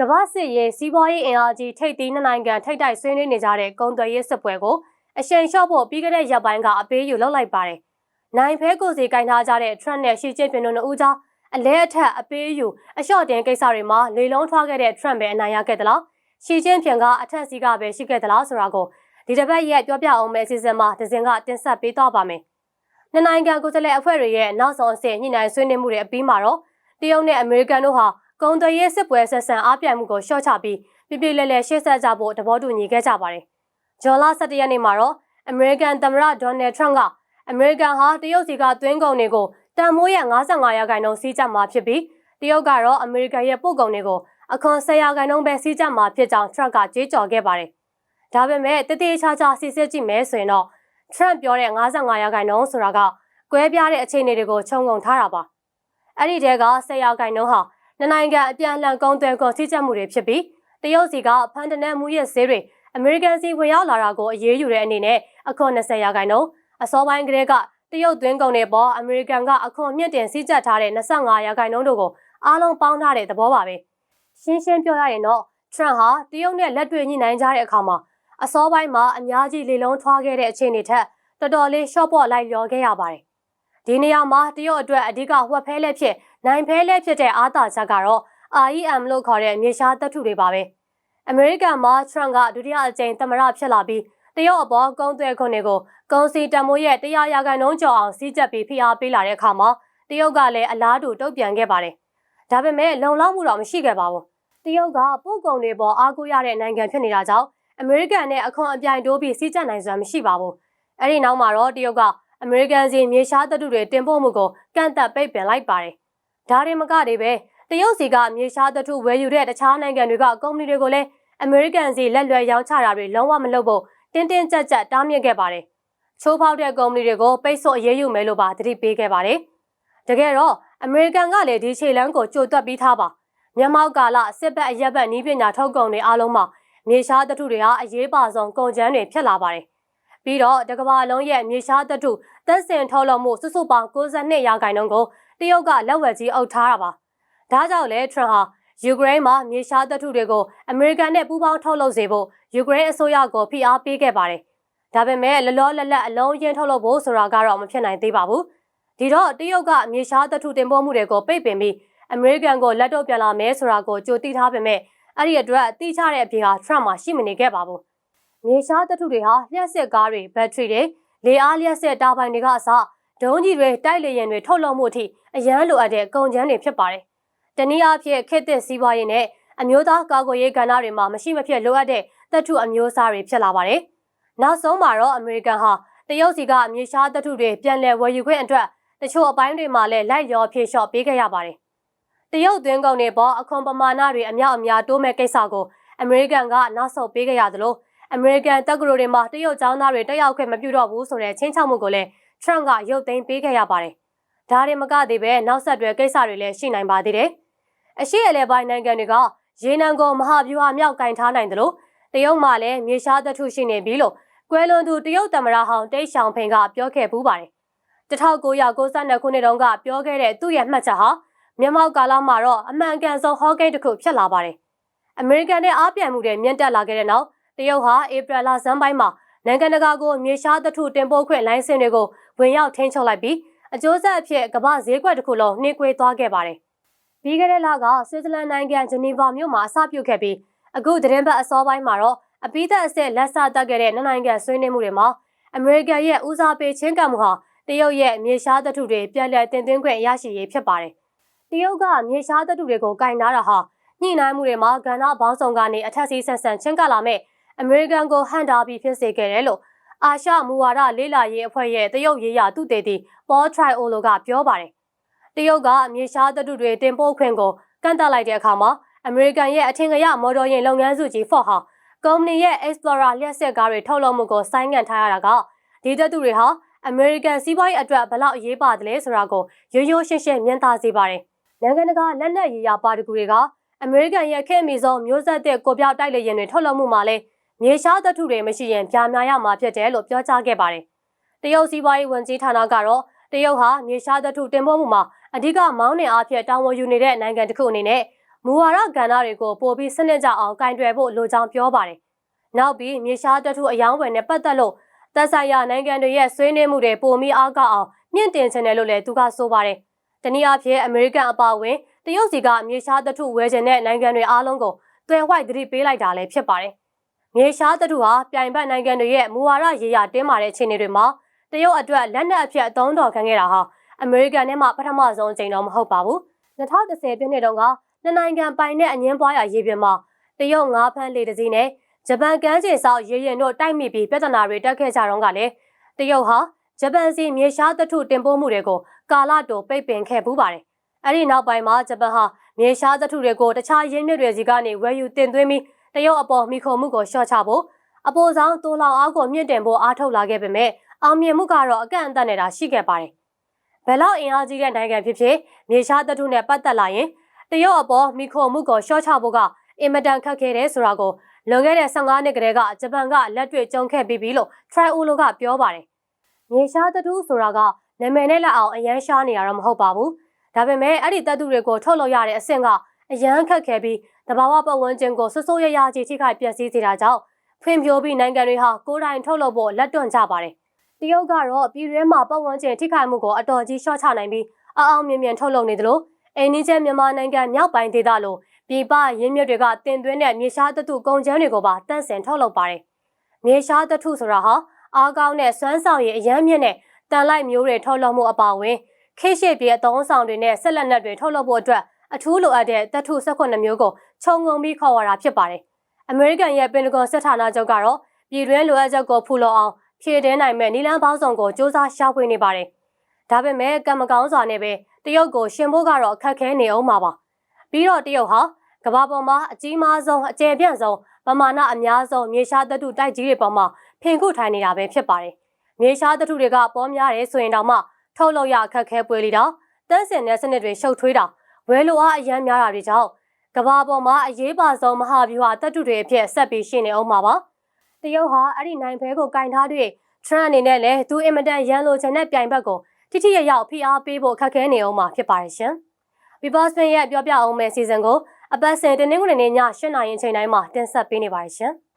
ကမ္ဘာစစ်ရေးစီးပွားရေးအင်အားကြီးထိပ်သီးနှစ်နိုင်ငံထိပ်တိုက်ဆွေးနွေးနေကြတဲ့ကုန်သွယ်ရေးစစ်ပွဲကိုအရှိန်လျှော့ဖို့ပြီးခဲ့တဲ့ရက်ပိုင်းကအပေးယူလုပ်လိုက်ပါတယ်။နိုင်ဖဲကိုစီကင်ထားကြတဲ့ Trump နဲ့ရှီကျင်းပင်တို့နှစ်ဦးကြားအလဲအထက်အပေးယူအလျှော့တင်ကိစ္စတွေမှာလေလုံးထွားခဲ့တဲ့ Trump ပဲအနိုင်ရခဲ့သလားရှီကျင်းပင်ကအထက်စီးကပဲရှိခဲ့သလားဆိုတာကိုဒီတစ်ပတ်ရက်ပြောပြအောင်မယ့်အစီအစဉ်မှာဒဇင်ကတင်ဆက်ပေးသွားပါမယ်။နှစ်နိုင်ငံကိုယ်စားလှယ်အဖွဲ့တွေရဲ့နောက်ဆုံးအဆင့်ညှိနှိုင်းဆွေးနွေးမှုတွေအပြီးမှာတော့တရုတ်နဲ့အမေရိကန်တို့ဟာ ကုန်သွယ်ရေးစစ်ပွဲဆက်ဆံအားပြိုင်မှုကိုရှော့ချပြီးပြပြလဲလဲရှေ့ဆက်ကြဖို့သဘောတူညီခဲ့ကြပါတယ်။ဂျွန်လာ17ရက်နေ့မှာတော့အမေရိကန်သမ္မတဒေါ်နယ်ထရန့်ကအမေရိကန်ဟာတရုတ်စီကသွင်းကုန်တွေကိုတန်မိုးရဲ့55ရာခိုင်နှုန်းစီးကျမှာဖြစ်ပြီးတရုတ်ကတော့အမေရိကန်ရဲ့ပို့ကုန်တွေကိုအခွန်10ရာခိုင်နှုန်းပဲစီးကျမှာဖြစ်ကြောင်းထရန့်ကကြေးကြော်ခဲ့ပါတယ်။ဒါပေမဲ့တတိချာချာစီစစ်ကြည့်မယ်ဆိုရင်တော့ထရန့်ပြောတဲ့55ရာခိုင်နှုန်းဆိုတာကကွဲပြားတဲ့အခြေအနေတွေကိုခြုံငုံထားတာပါ။အဲ့ဒီတဲက10ရာခိုင်နှုန်းဟာ နှစ်နိုင်ငံအပြန်အလှန်ကုန်သွယ်ကုန်စည်ချက်မှုတွေဖြစ်ပြီးတရုတ်စီကဖန်တနက်မှုရဲ့ဈေးတွေအမေရိကန်စီဝင်ရောက်လာတာကိုအရေးယူတဲ့အနေနဲ့အခွန်20ရာခိုင်နှုန်းအစောပိုင်းကတည်းကတရုတ်သွင်းကုန်တွေပေါ်အမေရိကန်ကအခွန်မြင့်တင်စည်းကြပ်ထားတဲ့25ရာခိုင်နှုန်းတို့ကိုအားလုံးပေါင်းထားတဲ့သဘောပါပဲရှင်းရှင်းပြောရရင်တော့ထရန့်ဟာတရုတ်နဲ့လက်တွေ့ညှိနှိုင်းကြတဲ့အခါမှာအစောပိုင်းမှာအများကြီးလေလုံးထွားခဲ့တဲ့အခြေအနေထက်တော်တော်လေးရှော့ပေါ့လိုက်လျော်ခဲ့ရပါတယ်ဒီနေရာမှာတရုတ်အတွက်အဓိကဝက်ဖဲလက်ဖြစ် နိုင်ဖဲလက်ဖြစ်တဲ့အာသာချက်ကတော့ REM လို့ခေါ်တဲ့မြေရှားတပ်ထုတွေပါပဲအမေရိကန်မှာထရန့်ကဒုတိယအကြိမ်သမ္မတဖြစ်လာပြီးတရုတ်အပေါ်ကုန်းသွဲခွန်တွေကိုကုန်စီတမိုးရဲ့တရားရာခိုင်နှုန်းကျော်အောင်စီးကျက်ပြီးဖိအားပေးလာတဲ့အခါမှာတရုတ်ကလည်းအလားတူတုံ့ပြန်ခဲ့ပါတယ်ဒါပေမဲ့လုံလောက်မှုတော့မရှိခဲ့ပါဘူးတရုတ်ကပို့ကုန်တွေပေါ်အားကိုးရတဲ့နိုင်ငံဖြစ်နေတာကြောင့်အမေရိကန်နဲ့အခွန်အပြိုင်တိုးပြီးစီးကျက်နိုင်စွမ်းမရှိပါဘူးအဲ့ဒီနောက်မှာတော့တရုတ်ကအမေရိကန်စီမြေရှားတပ်တွေတင်ပို့မှုကိုကန့်သက်ပိတ်ပင်လိုက်ပါတယ် ဒါတွေမကတည်းပဲတရုတ်စီကမြေရှားသတ္ထုဝယ်ယူတဲ့တခြားနိုင်ငံတွေကကုမ္ပဏီတွေကိုလည်းအမေရိကန်စီလက်လွယ်ရောင်းချတာတွေလုံးဝမလုပ်ဖို့တင်းတင်းကြပ်ကြပ်တားမြစ်ခဲ့ပါတယ်။ချိုးဖောက်တဲ့ကုမ္ပဏီတွေကိုပိတ်ဆို့အရေးယူမယ်လို့ပါသတိပေးခဲ့ပါတယ်။တကယ်တော့အမေရိကန်ကလည်းဒီခြေလမ်းကိုကြိုတွက်ပြီးသားပါ။မြန်မာကာလစစ်ဘက်အရက်ဘက်နီးပညာထုတ်ကုန်တွေအားလုံးမှာမြေရှားသတ္ထုတွေဟာအရေးပါဆုံးကုန်ကျန်းတွေဖြစ်လာပါတယ်။ပြီးတော့တကဘာလုံးရဲ့မြေရှားသတ္ထုသက်စင်ထုတ်လုပ်မှုစုစုပေါင်း62ရာခိုင်နှုန်းကို တရုတ်ကလက်ဝယ်ကြီးအုပ်ထားတာပါ။ဒါကြောင့်လဲထရန့်ဟာယူကရိန်းမှာမြေရှားသတ္ထုတွေကိုအမေရိကန်နဲ့ပူးပေါင်းထုတ်လုပ်စေဖို့ယူကရိန်းအစိုးရကိုဖိအားပေးခဲ့ပါတယ်။ဒါပေမဲ့လလောလတ်လတ်အလုံးရင်းထုတ်လုပ်ဖို့ဆိုတာကတော့မဖြစ်နိုင်သေးပါဘူး။ဒီတော့တရုတ်ကမြေရှားသတ္ထုတင်ပို့မှုတွေကိုပိတ်ပင်ပြီးအမေရိကန်ကိုလက်တော့ပြန်လာမယ်ဆိုတာကိုကြိုသိထားပေမဲ့အဲ့ဒီအတွက်တိကျတဲ့အပြေဟာထရန့်မှာရှိမနေခဲ့ပါဘူး။မြေရှားသတ္ထုတွေဟာလျှက်စစ်ကားတွေဘက်ထရီတွေလေအားလျှက်စစ်တာဘိုင်တွေကအစဒုံးကြီးတွေတိုက်လေယာဉ်တွေထုတ်လုပ်မှုအထိ အရန်လိုအပ်တဲ့ကုန်ကျန်းတွေဖြစ်ပါတယ်။တနည်းအားဖြင့်ခေတ်သစ်စီးပွားရေးနဲ့အမျိုးသားကာကွယ်ရေးကဏ္ဍတွေမှာမရှိမဖြစ်လိုအပ်တဲ့သတ္ထုအမျိုးအစားတွေဖြစ်လာပါတယ်။နောက်ဆုံးမှာတော့အမေရိကန်ဟာတရုတ်စီကမြေရှားသတ္ထုတွေပြန်လည်ဝယ်ယူခွင့်အတွက်တချို့အပိုင်းတွေမှာလည်းလိုက်လျောဖြေလျှော့ပေးခဲ့ရပါတယ်။တရုတ်သွင်းကုန်တွေပေါ်အခွန်ပမာဏတွေအများအများတိုးမဲ့ကိစ္စကိုအမေရိကန်ကနောက်ဆုတ်ပေးခဲ့ရသလိုအမေရိကန်တက္ကသိုလ်တွေမှာတရုတ်ကျောင်းသားတွေတက်ရောက်ခွင့်မပြုတော့ဘူးဆိုတဲ့ချင်းချောက်မှုကိုလည်းထရန့်ကရုပ်သိမ်းပေးခဲ့ရပါတယ်။ ဒါတွေမကသေးပဲနောက်ဆက်တွဲကိစ္စတွေလည်းရှိနိုင်ပါသေးတယ်။အရှိအလဲပိုင်းနိုင်ငံတွေကရေနံကိုမဟာဗျူဟာမြောက်ကင်ထားနိုင်တယ်လို့တရုတ်မှလည်းမြေရှားသတ္ထုရှိနေပြီလို့ကွယ်လွန်သူတရုတ်သမ္မတဟောင်းတိတ်ရှောင်ဖိန်ကပြောခဲ့ပူးပါတယ်။1992ခုနှစ်တုန်းကပြောခဲ့တဲ့သူ့ရဲ့မှတ်ချက်ဟာမြန်မာကာလမှာတော့အမှန်ကန်ဆုံးဟောကိန်းတစ်ခုဖြစ်လာပါတယ်။အမေရိကန်နဲ့အားပြိုင်မှုတွေမြင့်တက်လာခဲ့တဲ့နောက်တရုတ်ဟာဧပြီလဇန်ပိုင်းမှာနိုင်ငံတကာကိုမြေရှားသတ္ထုတင်ပို့ခွင့်လိုင်းစင်တွေကိုဝင်ရောက်ထိန်းချုပ်လိုက်ပြီး အကျိုးဆက်အဖြစ်ကမ္ဘာဈေးကွက်တစ်ခုလုံးနှိကွေးသွားခဲ့ပါတယ်။ပြီးခဲ့တဲ့လကဆွစ်ဇာလန်နိုင်ငံဂျနီဗာမြို့မှာအစပြုခဲ့ပြီးအခုသတင်းပတ်အစောပိုင်းမှာတော့အပိသက်အစစ်လက်ဆတက်ခဲ့တဲ့နိုင်ငံဆွေးနွေးမှုတွေမှာအမေရိကန်ရဲ့ဦးစားပေးချင်းကပ်မှုဟာတရုတ်ရဲ့မြေရှားသတ္ထုတွေပြန်လည်တင်သွင်းခွင့်ရရှိရေးဖြစ်ပါတယ်။တရုတ်ကမြေရှားသတ္ထုတွေကိုကင်နာတာဟာညှိနှိုင်းမှုတွေမှာကဏ္ဍပေါင်းစုံကနေအထက်စီးဆန်ဆန်ချင်းကပ်လာမဲ့အမေရိကန်ကိုဟန်တာပြီးဖြစ်စေခဲ့တယ်လို့အာရှမူဝါဒလေးလာရေးအဖွဲ့ရဲ့တရုတ်ရေးရာသူတေတီ ပေါ်ထရိုင်အိုလိုကပြောပါတယ်။တရုတ်ကမြေရှားသတ္တုတွေတင်ပို့ခွင့်ကိုကန့်သတ်လိုက်တဲ့အခါမှာအမေရိကန်ရဲ့အထင်ကရမော်တော်ယာဉ်လုပ်ငန်းစုကြီး Ford ဟာကုမ္ပဏီရဲ့ Explorer လျှက်စစ်ကားတွေထုတ်လုပ်မှုကိုဆိုင်းငံ့ထားရတာကဒီသတ္တုတွေဟာအမေရိကန်စီးပွားရေးအတွက်ဘလောက်အရေးပါတယ်ဆိုတာကိုရိုးရိုးရှင်းရှင်းမြင်သာစေပါတယ်။နိုင်ငံတကာလက်နက်ရေးရာပါတကူတွေကအမေရိကန်ရဲ့ခေတ်မီဆုံးမျိုးဆက်တဲ့ကိုပြောက်တိုက်လေယာဉ်တွေထုတ်လုပ်မှုမှာလည်းမြေရှားသတ္ထုတွေမရှိရင်ပြာများရမှာဖြစ်တယ်လို့ပြောကြားခဲ့ပါတယ်။တရုတ်စီးပွားရေးဝန်ကြီးဌာနကတော့ တရုတ်ဟာမြေရှားသတ္ထုတင်ပို့မှုမှာအဓိကမောင်းနှင်အားဖြင့်တာဝန်ယူနေတဲ့နိုင်ငံတစ်ခုအနေနဲ့မမူဝါဒကဏ္ဍတွေကိုပိုပြီးစနစ်ကြအောင်ကင်တွယ်ဖို့လိုကြောင်းပြောပါတယ်။နောက်ပြီးမြေရှားတထုအယောင်းဝယ်နဲ့ပတ်သက်လို့သက်ဆိုင်ရာနိုင်ငံတွေရဲ့ဆွေးနွေးမှုတွေပိုပြီးအားကောင်းအောင်မြင့်တင်ချင်တယ်လို့လည်းသူကဆိုပါတယ်။တနည်းအားဖြင့်အမေရိကန်အပါအဝင်တရုတ်စီကမြေရှားတထုဝယ်ချင်တဲ့နိုင်ငံတွေအားလုံးကိုတွယ်ဝိုက်သတိပေးလိုက်တာလည်းဖြစ်ပါတယ်။မြေရှားတထုဟာပြိုင်ဘက်နိုင်ငံတွေရဲ့မူဝါဒရေးရာတင်းမာတဲ့အခြေအနေတွေမှာ တရုတ်အတွက်လက်နက်အဖြစ်အသုံးတော်ခံခဲ့တာဟာအမေရိကန်နဲ့မှပထမဆုံးအကြိမ်တော့မဟုတ်ပါဘူး။2010ပြည့်နှစ်တုန်းကနှစ်နိုင်ငံပိုင်တဲ့အငင်းပွားရာရေပြင်မှာတရုတ်ငါးဖမ်းလေတစည်းနဲ့ဂျပန်ကမ်းခြေဆောက်ရေရင်တို့တိုက်မိပြီးပြဿနာတွေတက်ခဲ့ကြတော့ကလည်းတရုတ်ဟာဂျပန်စီမြေရှားသတ္ထုတင်ပို့မှုတွေကိုကာလတိုပိတ်ပင်ခဲ့ပူးပါတယ်။အဲ့ဒီနောက်ပိုင်းမှာဂျပန်ဟာမြေရှားသတ္ထုတွေကိုတခြားရင်းမြစ်တွေစီကနေဝယ်ယူတင်သွင်းပြီးတရုတ်အပေါ်မိခုံမှုကိုလျှော့ချဖို့အပေါ်ဆောင်တိုးလောင်အားကိုမြင့်တင်ဖို့အားထုတ်လာခဲ့ပေမဲ့ အောင်မြင်မှုကတော့အကန့်အသတ်နဲ့တာရှိခဲ့ပါတယ်။ဘယ်လောက်အင်အားကြီးတဲ့နိုင်ငံဖြစ်ဖြစ်မြေရှားသတ္ထုနဲ့ပတ်သက်လာရင်တရုတ်အပေါ်မိခိုမှုကိုရှော့ချဖို့ကအင်မတန်ခက်ခဲတယ်ဆိုတာကိုလွန်ခဲ့တဲ့15နှစ်ကတည်းကဂျပန်ကလက်တွေ့ကြုံခဲ့ပြီးပြီလို့ Triolo ကပြောပါတယ်။မြေရှားသတ္တုဆိုတာကနာမည်နဲ့လက်အောင်အရန်ရှားနေရတော့မဟုတ်ပါဘူး။ဒါပေမဲ့အဲ့ဒီသတ္တုတွေကိုထုတ်လုပ်ရတဲ့အဆင့်ကအရန်ခက်ခဲပြီးတဘာဝပတ်ဝန်းကျင်ကိုဆွဆိုးရရကြီးထိခိုက်ပျက်စီးစေတာကြောင့်ဖွံ့ဖြိုးပြီးနိုင်ငံတွေဟာကိုယ်တိုင်ထုတ်လုပ်ဖို့လက်တွန့်ကြပါတယ်။ တရုတ်ကတော့ပြည်တွင်းမှာပတ်ဝန်းကျင်ထိခိုက်မှုကိုအတော်ကြီးရှော့ချနိုင်ပြီးအအောင်မြင်မြင်ထုတ်လုပ်နေသလိုအိန္ဒိယမြန်မာနိုင်ငံမြောက်ပိုင်းဒေသလိုပြည်ပရင်းမြစ်တွေကတင်သွင်းတဲ့မြေရှားသတ္တုကုန်ကျန်းတွေကိုပါတန့်စင်ထုတ်လုပ်ပါတယ်။မြေရှားသတ္တုဆိုတာဟာအားကောင်းတဲ့စွမ်းဆောင်ရည်အရမ်းမြင့်တဲ့တန်လိုက်မျိုးတွေထုတ်လုပ်မှုအပါအဝင်ခေရှိပြေအသုံးဆောင်တွေနဲ့ဆက်လက်နက်တွေထုတ်လုပ်ဖို့အတွက်အထူးလိုအပ်တဲ့သတ္တု18မျိုးကိုခြုံငုံပြီးခေါ်ဝါတာဖြစ်ပါတယ်။အမေရိကန်ရဲ့ပင်တဂွန်စစ်ဌာနချုပ်ကတော့ပြည်တွင်းလိုအပ်ချက်ကိုဖူလုံအောင် ဖြည့်တင်းနိုင်မဲ့နီလန်းပေါင်းစုံကိုစ조사ရှာဖွေနေပါတယ်။ဒါပေမဲ့ကံမကောင်းစွာနဲ့ပဲတရုတ်ကိုရှင်ဖို့ကတော့အခက်ခဲနေအောင်ပါပါ။ပြီးတော့တရုတ်ဟာကမ္ဘာပေါ်မှာအကြီးမားဆုံးအကျယ်ပြန့်ဆုံးပမာဏအများဆုံးမြေရှားသတ္တုတိုက်ကြီးတွေပေါ်မှာဖင်ခုထိုင်နေတာပဲဖြစ်ပါတယ်။မြေရှားသတ္တုတွေကပေါ်များတယ်ဆိုရင်တောင်မှထုတ်လုပ်ရအခက်ခဲပွေလီတာတန်းစင်တဲ့စနစ်တွေရှုပ်ထွေးတာဝဲလိုအားအရန်များတာတွေကြောင့်ကမ္ဘာပေါ်မှာအရေးပါဆုံးမဟာဗျူဟာတပ်တုတွေအဖြစ်ဆက်ပြီးရှိနေအောင်ပါပါ။ တရုတ်ဟာအဲ့ဒီနိုင်ဖဲကိုကင်ထားတွေ့ထရန့်အနေနဲ့လည်းသူအင်မတန်ရန်လိုချင်တဲ့ပြိုင်ဘက်ကိုတိတိယရောက်ဖိအားပေးဖို့ခက်ခဲနေအောင်မှာဖြစ်ပါတယ်ရှင်။ Bebosman ရဲ့ပြောပြအောင်မယ့်စီဇန်ကိုအပတ်စဉ်တင်းနှင်းကုန်နေ့ည8:00နာရီအချိန်တိုင်းမှာတင်ဆက်ပေးနေပါတယ်ရှင်။